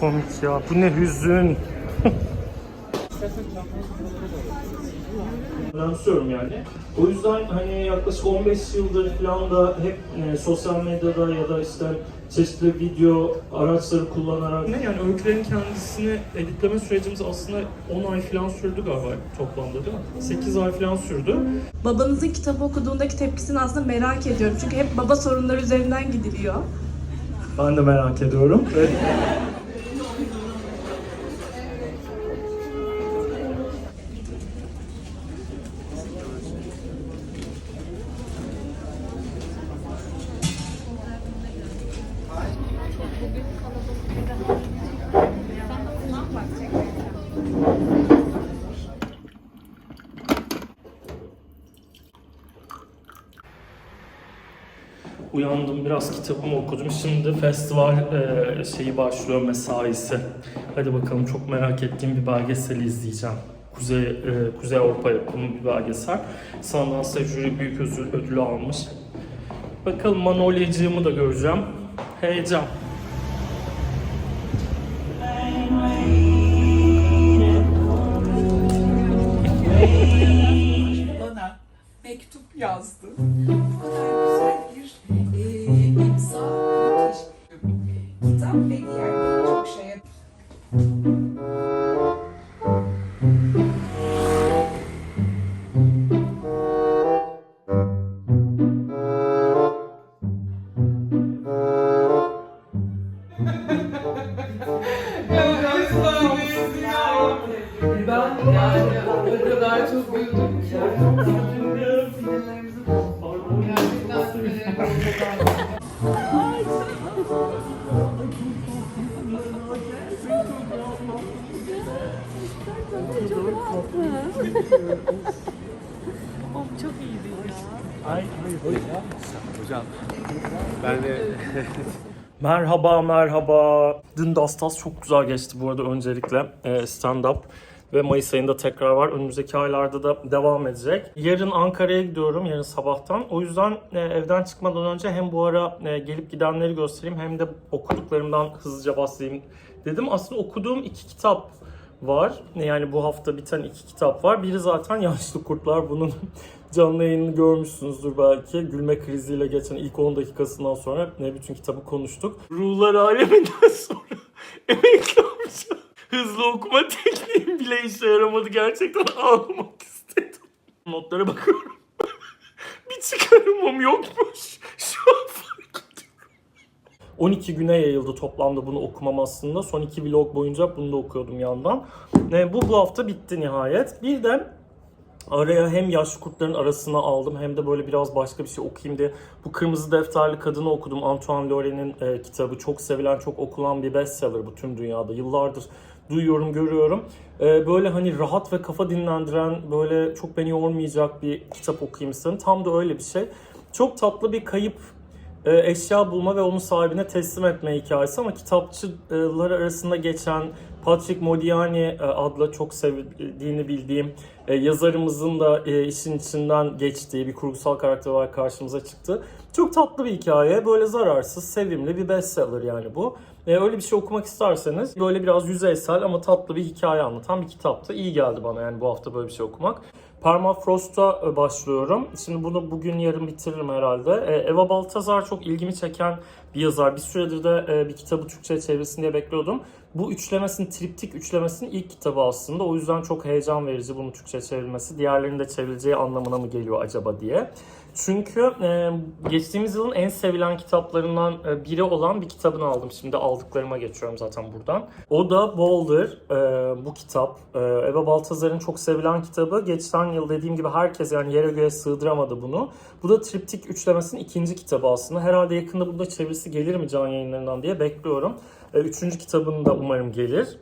komik ya. Bu ne hüzün. önemsiyorum yani. O yüzden hani yaklaşık 15 yıldır falan da hep e, sosyal medyada ya da işte çeşitli video araçları kullanarak ne yani öykülerin kendisini editleme sürecimiz aslında 10 ay falan sürdü galiba toplamda değil mi? 8 ay falan sürdü. Babanızın kitabı okuduğundaki tepkisini aslında merak ediyorum. Çünkü hep baba sorunları üzerinden gidiliyor. Ben de merak ediyorum. Ve Uyandım biraz kitabımı okudum. Şimdi festival e, şeyi başlıyor mesaisi. Hadi bakalım çok merak ettiğim bir belgeseli izleyeceğim. Kuzey e, Kuzey Avrupa yapımı bir belgesel. Sundance jüri büyük ödül, ödülü almış. Bakalım Manolyacığımı da göreceğim. Heyecan. bana mektup yazdı. Ben de Merhaba merhaba. Dün Dastas çok güzel geçti bu arada öncelikle e, stand-up. Ve Mayıs ayında tekrar var. Önümüzdeki aylarda da devam edecek. Yarın Ankara'ya gidiyorum, yarın sabahtan. O yüzden e, evden çıkmadan önce hem bu ara e, gelip gidenleri göstereyim hem de okuduklarımdan hızlıca bahsedeyim dedim. Aslında okuduğum iki kitap var. Yani bu hafta biten iki kitap var. Biri zaten Yaşlı Kurtlar. Bunun canlı yayınını görmüşsünüzdür belki. Gülme kriziyle geçen ilk 10 dakikasından sonra ne bütün kitabı konuştuk. Ruhlar aleminden sonra emekli olacağım. Hızlı okuma tekniğim bile işe yaramadı. Gerçekten ağlamak istedim. Notlara bakıyorum. bir çıkarımım yokmuş. Şu an fark ediyorum. 12 güne yayıldı toplamda bunu okumam aslında. Son iki vlog boyunca bunu da okuyordum yandan. E, bu bu hafta bitti nihayet. Bir de araya hem yaşlı kurtların arasına aldım hem de böyle biraz başka bir şey okuyayım diye. Bu Kırmızı Defterli Kadını okudum. Antoine Loren'in e, kitabı. Çok sevilen, çok okulan bir bestseller bu tüm dünyada. Yıllardır duyuyorum, görüyorum. E, böyle hani rahat ve kafa dinlendiren, böyle çok beni yormayacak bir kitap okuyayım istedim. Tam da öyle bir şey. Çok tatlı bir kayıp eşya bulma ve onun sahibine teslim etme hikayesi ama kitapçılar arasında geçen Patrick Modiani e, adlı çok sevdiğini bildiğim e, yazarımızın da e, işin içinden geçtiği bir kurgusal karakter olarak karşımıza çıktı. Çok tatlı bir hikaye. Böyle zararsız, sevimli bir bestseller yani bu. E, öyle bir şey okumak isterseniz böyle biraz yüzeysel ama tatlı bir hikaye anlatan bir kitaptı. İyi geldi bana yani bu hafta böyle bir şey okumak. Permafrost'a e, başlıyorum. Şimdi bunu bugün yarın bitiririm herhalde. E, Eva Baltazar çok ilgimi çeken bir yazar. Bir süredir de e, bir kitabı Türkçe çevirsin diye bekliyordum. Bu üçlemesinin, triptik üçlemesinin ilk kitabı aslında. O yüzden çok heyecan verici bunu Türkçe çevrilmesi. Diğerlerinin de çevrileceği anlamına mı geliyor acaba diye. Çünkü e, geçtiğimiz yılın en sevilen kitaplarından e, biri olan bir kitabını aldım. Şimdi aldıklarıma geçiyorum zaten buradan. O da Boulder, e, bu kitap. E, Eva Baltazar'ın çok sevilen kitabı. Geçen yıl dediğim gibi herkes yani yere göğe sığdıramadı bunu. Bu da Triptik üçlemesinin ikinci kitabı aslında. Herhalde yakında bunda çevirisi gelir mi can yayınlarından diye bekliyorum. E, üçüncü kitabını da umarım gelir.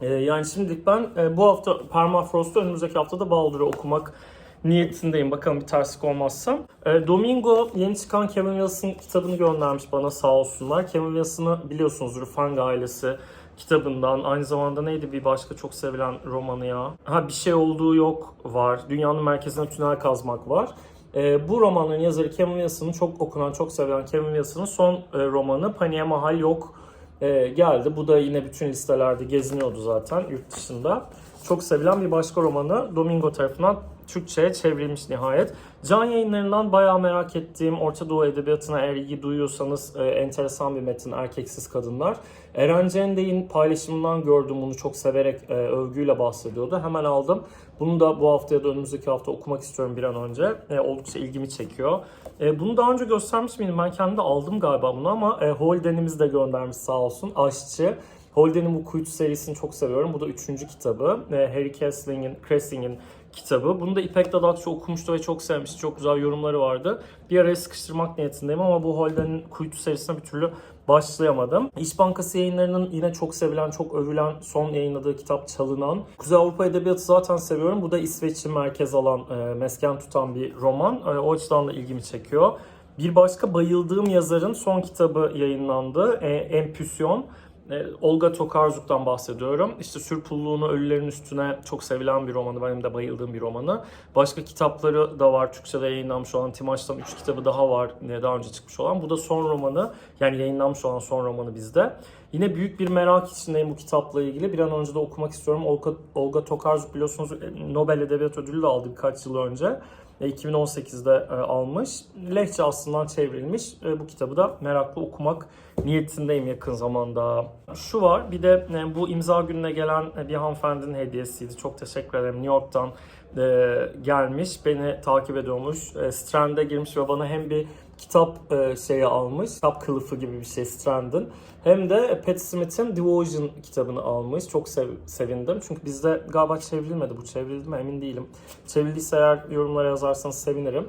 E, yani şimdilik ben e, bu hafta Permafrost'u önümüzdeki haftada Baldur'u okumak niyetindeyim. Bakalım bir terslik olmazsa. E, Domingo yeni çıkan Kevin Wilson kitabını göndermiş bana sağ olsunlar. Kevin Wilson'ı biliyorsunuzdur Fang ailesi kitabından. Aynı zamanda neydi bir başka çok sevilen romanı ya? Ha bir şey olduğu yok var. Dünyanın merkezine tünel kazmak var. E, bu romanın yazarı Kevin Wilson'ın çok okunan, çok sevilen Kevin Wilson'ın son e, romanı Paniğe Mahal Yok e, geldi. Bu da yine bütün listelerde geziniyordu zaten yurt dışında. Çok sevilen bir başka romanı Domingo tarafından Türkçe'ye çevrilmiş nihayet. Can yayınlarından bayağı merak ettiğim Orta Doğu Edebiyatı'na eğer ilgi duyuyorsanız e, enteresan bir metin Erkeksiz Kadınlar. Eren Cendey'in paylaşımından gördüm bunu çok severek e, övgüyle bahsediyordu. Hemen aldım. Bunu da bu hafta ya da önümüzdeki hafta okumak istiyorum bir an önce. E, oldukça ilgimi çekiyor. E, bunu daha önce göstermiş miydim? Ben kendim de aldım galiba bunu ama e, Holden'imiz de göndermiş sağ olsun. Aşçı. Holden'in bu Kuytu serisini çok seviyorum. Bu da üçüncü kitabı. E, Harry Kessling'in, Cressing'in kitabı. Bunu da İpek Dadakçı okumuştu ve çok sevmişti. Çok güzel yorumları vardı. Bir araya sıkıştırmak niyetindeyim ama bu Holden'in Kuytu serisine bir türlü başlayamadım. İş Bankası yayınlarının yine çok sevilen, çok övülen son yayınladığı kitap Çalınan. Kuzey Avrupa Edebiyatı zaten seviyorum. Bu da İsveç'i merkez alan, e, mesken tutan bir roman. E, o açıdan da ilgimi çekiyor. Bir başka bayıldığım yazarın son kitabı yayınlandı. E, Empüsyon. E, Olga Tokarzuk'tan bahsediyorum. İşte Sürpulluğunu Ölülerin Üstüne çok sevilen bir romanı. Benim de bayıldığım bir romanı. Başka kitapları da var. Türkçe'de yayınlanmış olan Timaç'tan 3 kitabı daha var. Daha önce çıkmış olan. Bu da son romanı. Yani yayınlanmış olan son romanı bizde. Yine büyük bir merak içindeyim bu kitapla ilgili. Bir an önce de okumak istiyorum. Olga, Olga Tokarzuk biliyorsunuz e, Nobel Edebiyat Ödülü de aldı birkaç yıl önce. E, 2018'de e, almış. Lehçe aslından çevrilmiş. E, Bu kitabı da meraklı okumak niyetindeyim yakın zamanda. Şu var bir de e, bu imza gününe gelen e, bir hanımefendinin hediyesiydi. Çok teşekkür ederim. New York'tan e, gelmiş. Beni takip ediyormuş. E, Strand'e girmiş ve bana hem bir kitap e, şeyi almış. Kitap kılıfı gibi bir şey Strand'ın. Hem de Pat Smith'in Devotion kitabını almış. Çok sev- sevindim. Çünkü bizde galiba çevrilmedi. Bu çevrildi mi emin değilim. Çevrildiyse eğer yorumlara yazarsanız sevinirim.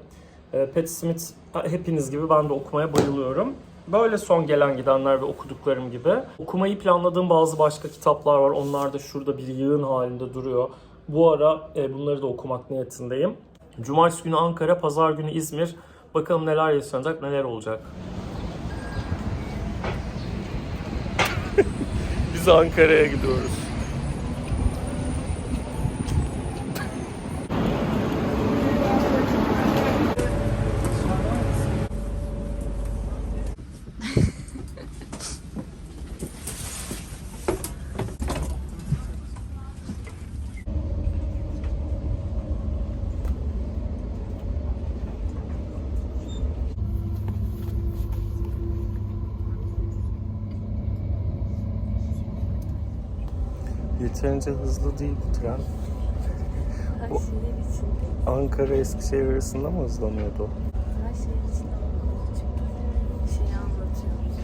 E, Pat Smith hepiniz gibi ben de okumaya bayılıyorum. Böyle son gelen gidenler ve okuduklarım gibi. Okumayı planladığım bazı başka kitaplar var. Onlar da şurada bir yığın halinde duruyor. Bu ara e, bunları da okumak niyetindeyim. Cumartesi günü Ankara, Pazar günü İzmir. Bakalım neler yaşanacak, neler olacak. Biz Ankara'ya gidiyoruz. Yeterince hızlı değil bu tren. Her şehir içinde, Ankara Eskişehir arasında mı hızlanıyordu? her şehir içinde olduğu için şeyi anlatıyoruz.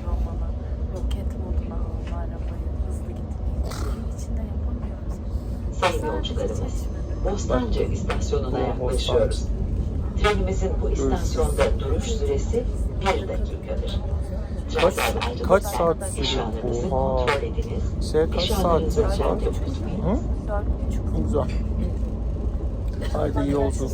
Roket moduna alma arabayı, hızlı gitmeyi. Şehir içinde yapamıyoruz. Sayın yolcularımız. Bostancı istasyonuna yaklaşıyoruz. Trenimizin bu istasyonda duruş süresi bir dakikadır. Kaç- kaç saat? Nişanınızı Oha. Şey kaç saat unutmayın. Hı? Güzel. Haydi iyi yolculuk.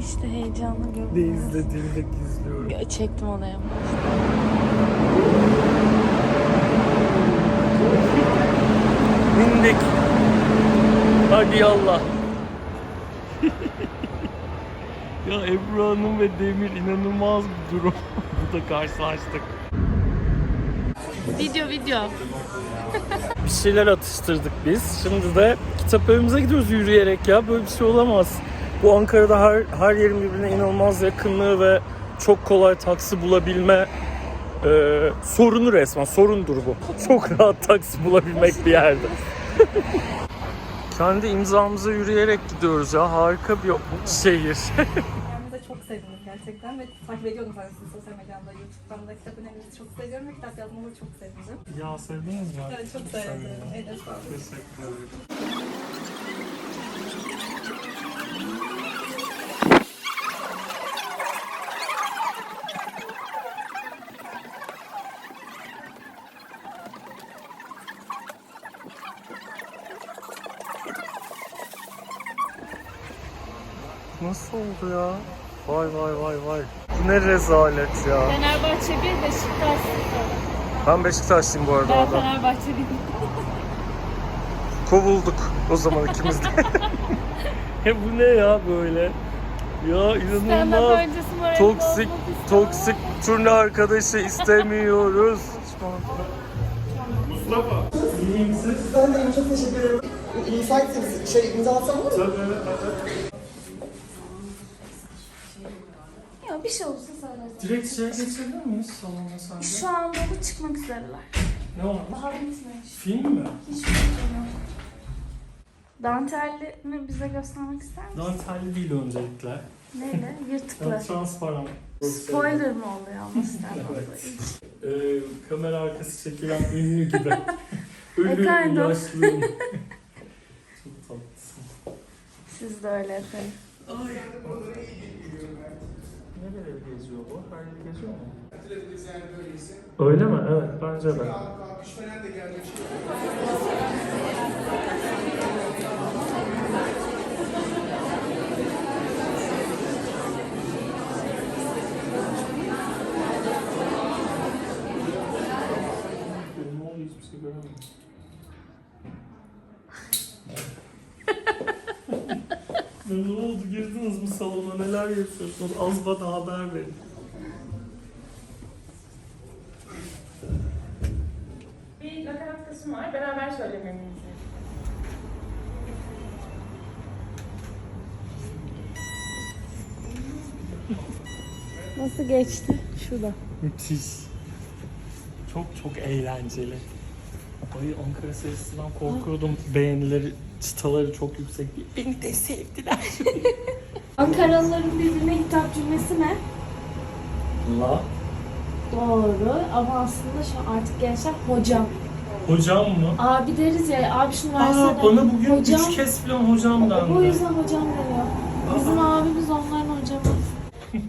İşte heyecanlı Ne görünüyor. izlediğimde gizliyorum. Çektim onu en Bindik. Hadi yallah. Ya Ebru Hanım ve Demir inanılmaz bir durum. Burada karşılaştık. Video video. Bir şeyler atıştırdık biz. Şimdi de kitap evimize gidiyoruz yürüyerek ya. Böyle bir şey olamaz. Bu Ankara'da her, her yerin birbirine inanılmaz yakınlığı ve çok kolay taksi bulabilme e, sorunu resmen. Sorundur bu. Çok rahat taksi bulabilmek bir yerde. Kendi imzamıza yürüyerek gidiyoruz ya. Harika bir şehir. Ben de çok sevindim gerçekten ve takip ediyordum zaten sizi sosyal medyamda, YouTube'dan da kitap önerinizi çok seviyorum ve kitap yazmanızı çok sevindim. ya sevdiniz mi? Evet çok sevdim. Sağlık. Teşekkür ederim. Nasıl oldu ya? Vay vay vay vay. Bu ne rezalet ya. Fenerbahçe 1, Beşiktaş 0. Ben Beşiktaşlıyım bu arada. Ben orada. Fenerbahçe 1. Kovulduk o zaman ikimiz de. ya bu ne ya böyle? Ya inanılmaz. Toksik, toksik turne arkadaşı istemiyoruz. Mustafa. İyi misin? Ben de iyiyim, çok teşekkür ederim. Müsaitseniz şey imza atsam mu? Tabii, evet. Ya bir şey olursa şeye geçebilir miyiz salona sence? Şu an dolu çıkmak üzereler. Ne olmuş? Daha bitmemiş. Film mi? Hiçbir fikrim yok. Dantelli mi bize göstermek ister misin? Dantelli değil öncelikle. Neyle? Yırtıklı. Transparan. Spoiler mı oluyor ama stand-up'ta? Ee, kamera arkası çekilen ünlü gibi. ünlü kind of. yaşlıyım. Çok tatlısın. Siz de öyle efendim. Nereleri geziyor bu? Her yeri geziyor mu? Öyle mi? Evet bence de. Ne oluyor hiçbir şey göremiyorum. Ne oldu? Girdiniz mi salona? Neler yapıyorsunuz? Az bana haber verin. Bir nakarat kısmı var. Beraber söylememiz Nasıl geçti? Şurada. Müthiş. Çok çok eğlenceli. Ay Ankara serisinden korkuyordum. Beğenileri, çıtaları çok yüksek. Beni de sevdiler. Ankaralıların birbirine hitap cümlesi ne? La. Doğru ama aslında şu an artık gençler hocam. Hocam mı? Abi deriz ya abi şunu versene. Aa, bana bugün hocam. üç kez falan hocam dendi. O yüzden hocam deniyor. Bizim abimiz onların hocamı.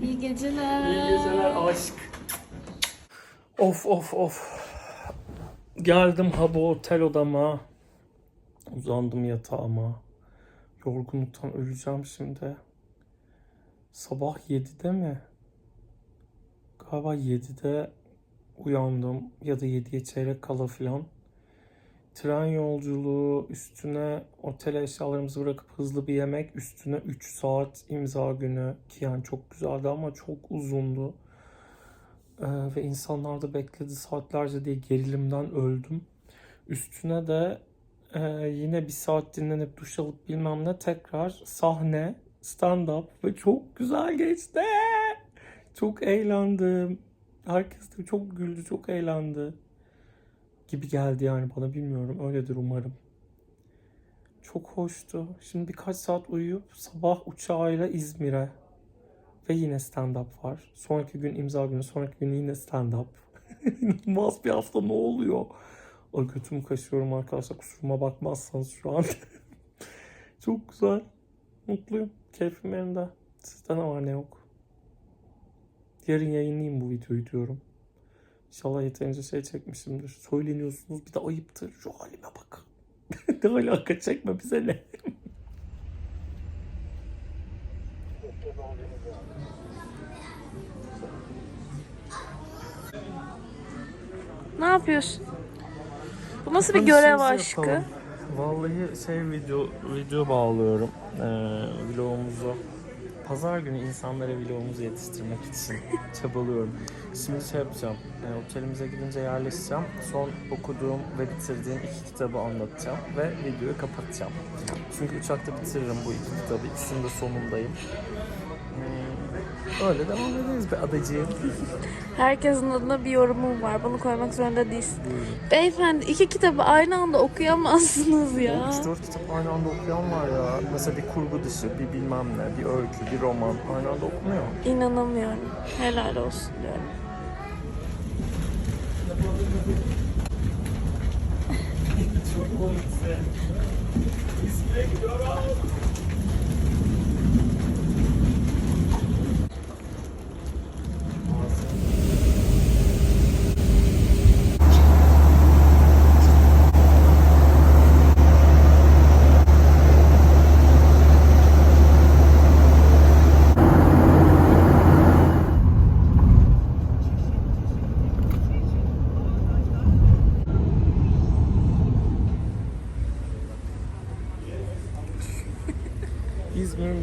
İyi geceler. İyi geceler aşk. Of of of. Geldim ha bu otel odama. Uzandım yatağıma. Yorgunluktan öleceğim şimdi. Sabah 7'de mi? Galiba 7'de uyandım ya da 7'ye çeyrek kala filan. Tren yolculuğu üstüne otel eşyalarımızı bırakıp hızlı bir yemek üstüne 3 saat imza günü ki yani çok güzeldi ama çok uzundu. Ee, ve insanlar da bekledi saatlerce diye gerilimden öldüm. Üstüne de e, yine bir saat dinlenip duş alıp bilmem ne tekrar sahne, stand-up ve çok güzel geçti. Çok eğlendim. Herkes de çok güldü, çok eğlendi. Gibi geldi yani bana bilmiyorum. Öyledir umarım. Çok hoştu. Şimdi birkaç saat uyuyup sabah uçağıyla İzmir'e ve yine stand-up var. Sonraki gün imza günü, sonraki gün yine stand-up. İnanılmaz bir hafta ne oluyor? Ay götümü kaşıyorum arkadaşlar. Kusuruma bakmazsanız şu an. Çok güzel. Mutluyum. Keyfim yerinde. Sizde ne var ne yok. Yarın yayınlayayım bu videoyu diyorum. İnşallah yeterince şey çekmişimdir. Söyleniyorsunuz bir de ayıptır. Şu halime bak. ne alaka çekme bize ne? Ne yapıyorsun? Bu nasıl bir görev aşkı? yapalım. Vallahi şey video video bağlıyorum. Ee, vlogumuzu Pazar günü insanlara vlogumuzu yetiştirmek için çabalıyorum. Şimdi şey yapacağım. e, otelimize gidince yerleşeceğim. Son okuduğum ve bitirdiğim iki kitabı anlatacağım ve videoyu kapatacağım. Çünkü uçakta bitiririm bu iki kitabı. İkisinin de sonundayım. Öyle devam ederiz be adacığım. Herkesin adına bir yorumum var. Bunu koymak zorunda değilsin. Beyefendi iki kitabı aynı anda okuyamazsınız ya. 3-4 kitap aynı anda okuyan var ya. Mesela bir kurgu dışı, bir bilmem ne, bir öykü, bir roman aynı anda okunuyor. İnanamıyorum. Helal olsun diyorum. Çok komikse. İzmir'e gidiyorum.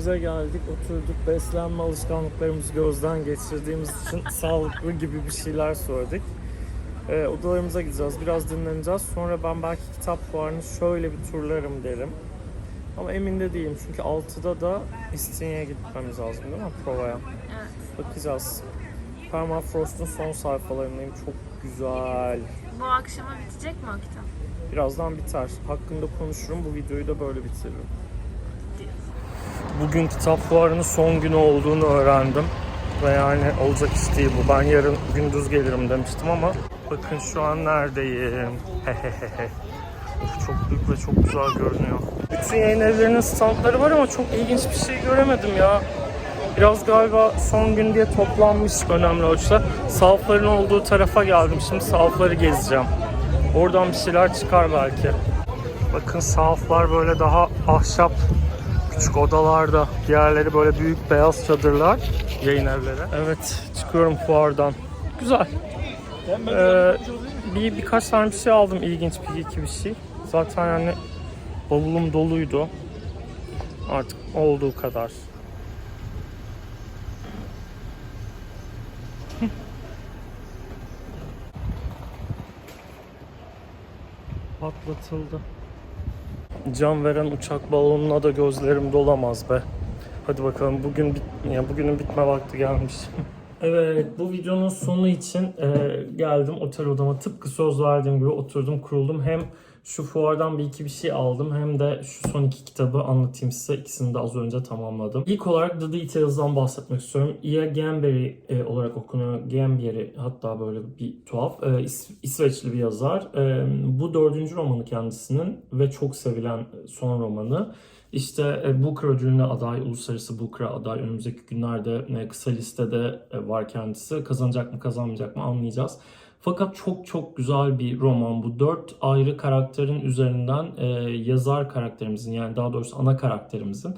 İzmir'imize geldik, oturduk. Beslenme alışkanlıklarımızı gözden geçirdiğimiz için sağlıklı gibi bir şeyler söyledik. Ee, odalarımıza gideceğiz, biraz dinleneceğiz. Sonra ben belki kitap fuarını şöyle bir turlarım derim. Ama emin de değilim çünkü 6'da da İstinye'ye gitmemiz lazım değil mi provaya? Evet. Bakacağız. Permafrost'un son sayfalarındayım. Çok güzel. Bu akşama bitecek mi o kitap? Birazdan biter. Hakkında konuşurum. Bu videoyu da böyle bitiririm. Bugün kitap fuarının son günü olduğunu öğrendim. Ve yani olacak iş değil bu. Ben yarın gündüz gelirim demiştim ama bakın şu an neredeyim. Of, çok büyük ve çok güzel görünüyor. Bütün yayın evlerinin standları var ama çok ilginç bir şey göremedim ya. Biraz galiba son gün diye toplanmış önemli ölçüde. Sahafların olduğu tarafa geldim. Şimdi sahafları gezeceğim. Oradan bir şeyler çıkar belki. Bakın sahaflar böyle daha ahşap küçük odalarda. Diğerleri böyle büyük beyaz çadırlar. Yayın evleri. Evet çıkıyorum fuardan. Güzel. Ee, bir birkaç tane bir şey aldım ilginç bir iki bir şey. Zaten yani bavulum doluydu. Artık olduğu kadar. Patlatıldı. Can veren uçak balonuna da gözlerim dolamaz be. Hadi bakalım bugün bit ya bugünün bitme vakti gelmiş. evet bu videonun sonu için e, geldim otel odama tıpkı söz verdiğim gibi oturdum kuruldum. Hem şu fuardan bir iki bir şey aldım hem de şu son iki kitabı anlatayım size. İkisini de az önce tamamladım. İlk olarak The Details'dan bahsetmek istiyorum. Ia Gamberry e, olarak okunuyor. Gamberry hatta böyle bir tuhaf. E, İs- İsveçli bir yazar. E, bu dördüncü romanı kendisinin ve çok sevilen son romanı. İşte e, Booker ödülüne aday, uluslararası Booker aday. Önümüzdeki günlerde e, kısa listede e, var kendisi. Kazanacak mı kazanmayacak mı anlayacağız. Fakat çok çok güzel bir roman bu. Dört ayrı karakterin üzerinden e, yazar karakterimizin yani daha doğrusu ana karakterimizin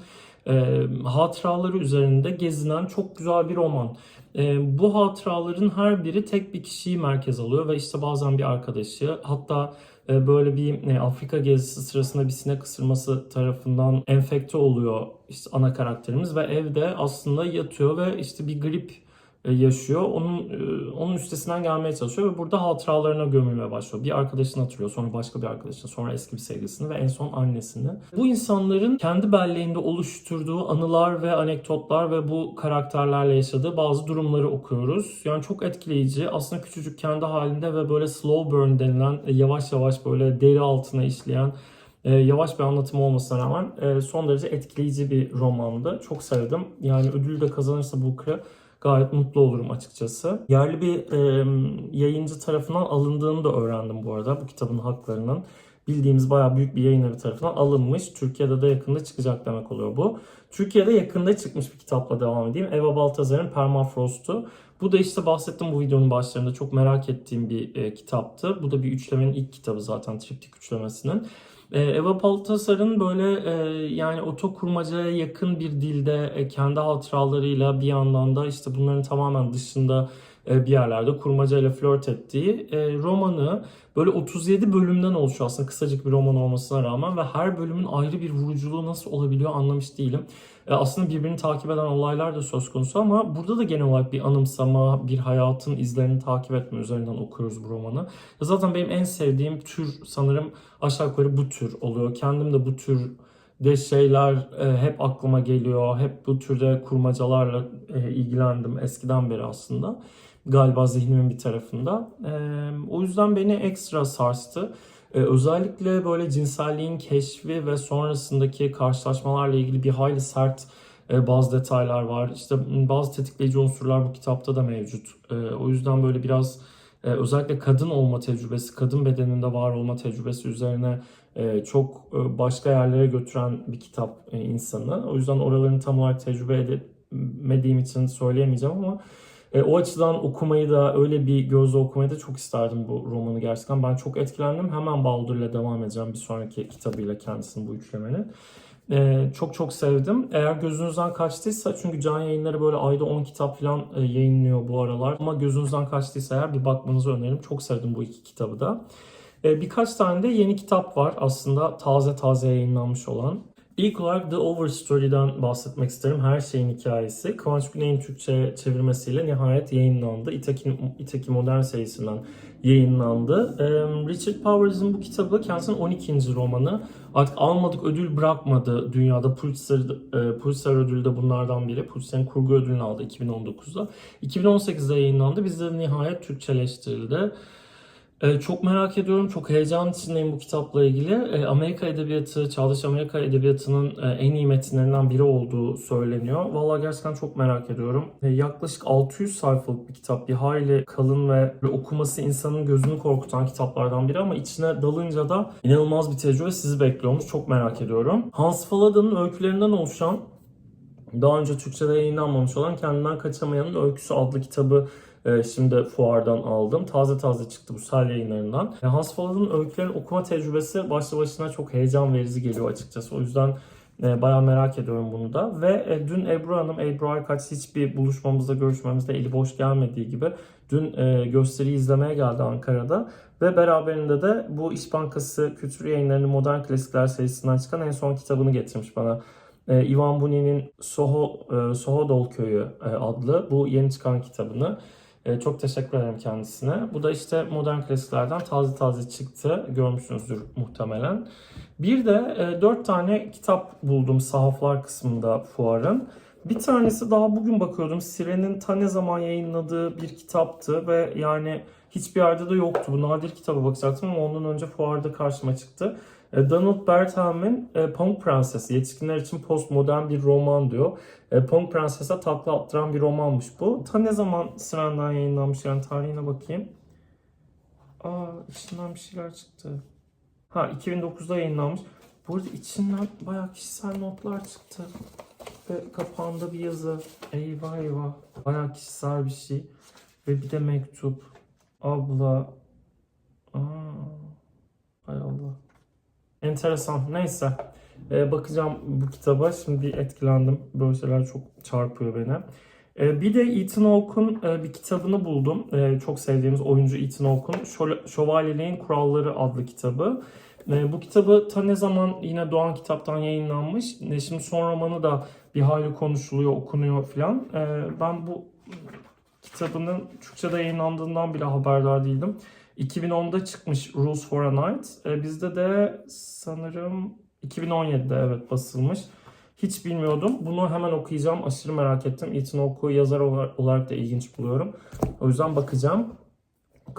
e, hatıraları üzerinde gezinen çok güzel bir roman. E, bu hatıraların her biri tek bir kişiyi merkez alıyor ve işte bazen bir arkadaşı hatta e, böyle bir e, Afrika gezisi sırasında bir sinek ısırması tarafından enfekte oluyor işte ana karakterimiz ve evde aslında yatıyor ve işte bir grip yaşıyor. Onun e, onun üstesinden gelmeye çalışıyor ve burada hatıralarına gömülmeye başlıyor. Bir arkadaşını hatırlıyor, sonra başka bir arkadaşını, sonra eski bir sevgilisini ve en son annesini. Bu insanların kendi belleğinde oluşturduğu anılar ve anekdotlar ve bu karakterlerle yaşadığı bazı durumları okuyoruz. Yani çok etkileyici. Aslında küçücük kendi halinde ve böyle slow burn denilen e, yavaş yavaş böyle deri altına işleyen e, yavaş bir anlatım olmasına rağmen e, son derece etkileyici bir romandı. Çok sevdim. Yani ödülü de kazanırsa Booker'ı gayet mutlu olurum açıkçası. Yerli bir e, yayıncı tarafından alındığını da öğrendim bu arada bu kitabın haklarının. Bildiğimiz bayağı büyük bir yayın evi tarafından alınmış. Türkiye'de de yakında çıkacak demek oluyor bu. Türkiye'de yakında çıkmış bir kitapla devam edeyim. Eva Baltazar'ın Permafrost'u. Bu da işte bahsettim bu videonun başlarında çok merak ettiğim bir e, kitaptı. Bu da bir üçlemenin ilk kitabı zaten triptik üçlemesinin. E, Eva Baltasar'ın böyle e, yani otokurmacaya yakın bir dilde e, kendi hatıralarıyla bir yandan da işte bunların tamamen dışında e, bir yerlerde kurmacayla flört ettiği romanı böyle 37 bölümden oluşuyor aslında kısacık bir roman olmasına rağmen ve her bölümün ayrı bir vuruculuğu nasıl olabiliyor anlamış değilim. E, aslında birbirini takip eden olaylar da söz konusu ama burada da genel olarak bir anımsama, bir hayatın izlerini takip etme üzerinden okuyoruz bu romanı. Zaten benim en sevdiğim tür sanırım aşağı yukarı bu tür oluyor. Kendim de bu tür de şeyler e, hep aklıma geliyor. Hep bu türde kurmacalarla e, ilgilendim eskiden beri aslında. Galiba zihnimin bir tarafında. E, o yüzden beni ekstra sarstı. E, özellikle böyle cinselliğin keşfi ve sonrasındaki karşılaşmalarla ilgili bir hayli sert e, bazı detaylar var. İşte bazı tetikleyici unsurlar bu kitapta da mevcut. E, o yüzden böyle biraz e, özellikle kadın olma tecrübesi, kadın bedeninde var olma tecrübesi üzerine e, çok e, başka yerlere götüren bir kitap e, insanı. O yüzden oralarını tam olarak tecrübe edemediğim için söyleyemeyeceğim ama e, o açıdan okumayı da öyle bir gözle okumayı da çok isterdim bu romanı gerçekten. Ben çok etkilendim. Hemen Baldur ile devam edeceğim bir sonraki kitabıyla kendisinin bu üçlemenin. E, çok çok sevdim. Eğer gözünüzden kaçtıysa çünkü can yayınları böyle ayda 10 kitap falan e, yayınlıyor bu aralar. Ama gözünüzden kaçtıysa eğer bir bakmanızı öneririm. Çok sevdim bu iki kitabı da. E, birkaç tane de yeni kitap var aslında taze taze yayınlanmış olan. İlk olarak The Overstory'den bahsetmek isterim. Her şeyin hikayesi. Kıvanç Güney'in Türkçe çevirmesiyle nihayet yayınlandı. Itaki, Itaki Modern serisinden yayınlandı. Richard Powers'ın bu kitabı kendisinin 12. romanı. Artık almadık ödül bırakmadı dünyada. Pulitzer, e, Pulitzer ödülü de bunlardan biri. Pulitzer'in kurgu ödülünü aldı 2019'da. 2018'de yayınlandı. Bizde de nihayet Türkçeleştirildi. Ee, çok merak ediyorum. Çok heyecan içindeyim bu kitapla ilgili. Ee, Amerika Edebiyatı, Çağdaş Amerika Edebiyatı'nın e, en iyi metinlerinden biri olduğu söyleniyor. Vallahi gerçekten çok merak ediyorum. Ee, yaklaşık 600 sayfalık bir kitap. Bir hayli kalın ve okuması insanın gözünü korkutan kitaplardan biri ama içine dalınca da inanılmaz bir tecrübe sizi bekliyormuş. Çok merak ediyorum. Hans Falada'nın öykülerinden oluşan daha önce Türkçe'de yayınlanmamış olan Kendinden Kaçamayan'ın Öyküsü adlı kitabı şimdi fuardan aldım. Taze taze çıktı bu sel yayınlarından. E, Hans Falada'nın öykülerin okuma tecrübesi başlı başına çok heyecan verici geliyor açıkçası. O yüzden e, bayağı merak ediyorum bunu da. Ve e, dün Ebru Hanım, Ebru Aykaç hiçbir buluşmamızda, görüşmemizde eli boş gelmediği gibi dün e, gösteriyi izlemeye geldi Ankara'da. Ve beraberinde de bu İş Bankası Kültür Yayınları'nın Modern Klasikler serisinden çıkan en son kitabını getirmiş bana. E, Ivan Bunin'in Soho, e, Sohodol Köyü e, adlı bu yeni çıkan kitabını. E, çok teşekkür ederim kendisine. Bu da işte modern klasiklerden taze taze çıktı. Görmüşsünüzdür muhtemelen. Bir de e, dört tane kitap buldum sahaflar kısmında fuarın. Bir tanesi daha bugün bakıyordum. Siren'in ta ne zaman yayınladığı bir kitaptı ve yani hiçbir yerde de yoktu. Bu nadir kitaba bakacaktım ama ondan önce fuarda karşıma çıktı. E, Donald Bertham'in e, Pamuk Prensesi, yetişkinler için postmodern bir roman diyor. E, Pamuk Prenses'e takla attıran bir romanmış bu. Ta ne zaman Siren'den yayınlanmış yani tarihine bakayım. Aa içinden bir şeyler çıktı. Ha 2009'da yayınlanmış. Bu arada içinden bayağı kişisel notlar çıktı. Ve kapağında bir yazı. Eyvah eyvah. Bayağı kişisel bir şey. Ve bir de mektup. Abla. Enteresan. Neyse. Ee, bakacağım bu kitaba. Şimdi etkilendim. Böyle şeyler çok çarpıyor beni. Ee, bir de Ethan Hawke'un e, bir kitabını buldum. Ee, çok sevdiğimiz oyuncu Ethan Hawke'un Şövalyeliğin Kuralları adlı kitabı. Ee, bu kitabı ta ne zaman yine Doğan Kitap'tan yayınlanmış. E, şimdi son romanı da bir hayli konuşuluyor, okunuyor filan. Ee, ben bu kitabının Türkçe'de yayınlandığından bile haberdar değildim. 2010'da çıkmış Rules for a Night. Ee, bizde de sanırım 2017'de evet basılmış. Hiç bilmiyordum. Bunu hemen okuyacağım. Aşırı merak ettim. Ethan Hawke'u yazar olarak, da ilginç buluyorum. O yüzden bakacağım.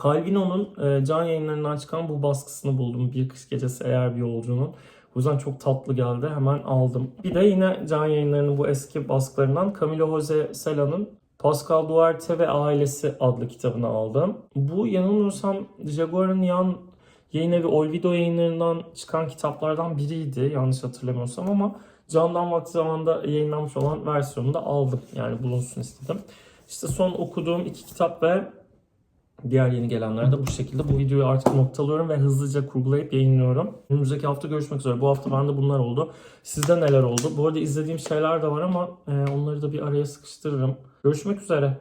Calvino'nun e, can yayınlarından çıkan bu baskısını buldum. Bir kış gecesi eğer bir yolcunun. O yüzden çok tatlı geldi. Hemen aldım. Bir de yine can yayınlarının bu eski baskılarından Camilo Jose Cela'nın Pascal Duarte ve Ailesi adlı kitabını aldım. Bu yanılmıyorsam Jaguar'ın yan yayın evi Olvido yayınlarından çıkan kitaplardan biriydi. Yanlış hatırlamıyorsam ama Candan vakti zamanda yayınlanmış olan versiyonunu da aldım. Yani bulunsun istedim. İşte son okuduğum iki kitap ve diğer yeni gelenler de bu şekilde. Bu videoyu artık noktalıyorum ve hızlıca kurgulayıp yayınlıyorum. Önümüzdeki hafta görüşmek üzere. Bu hafta bende bunlar oldu. Sizde neler oldu? Bu arada izlediğim şeyler de var ama e, onları da bir araya sıkıştırırım. Görüşmek üzere.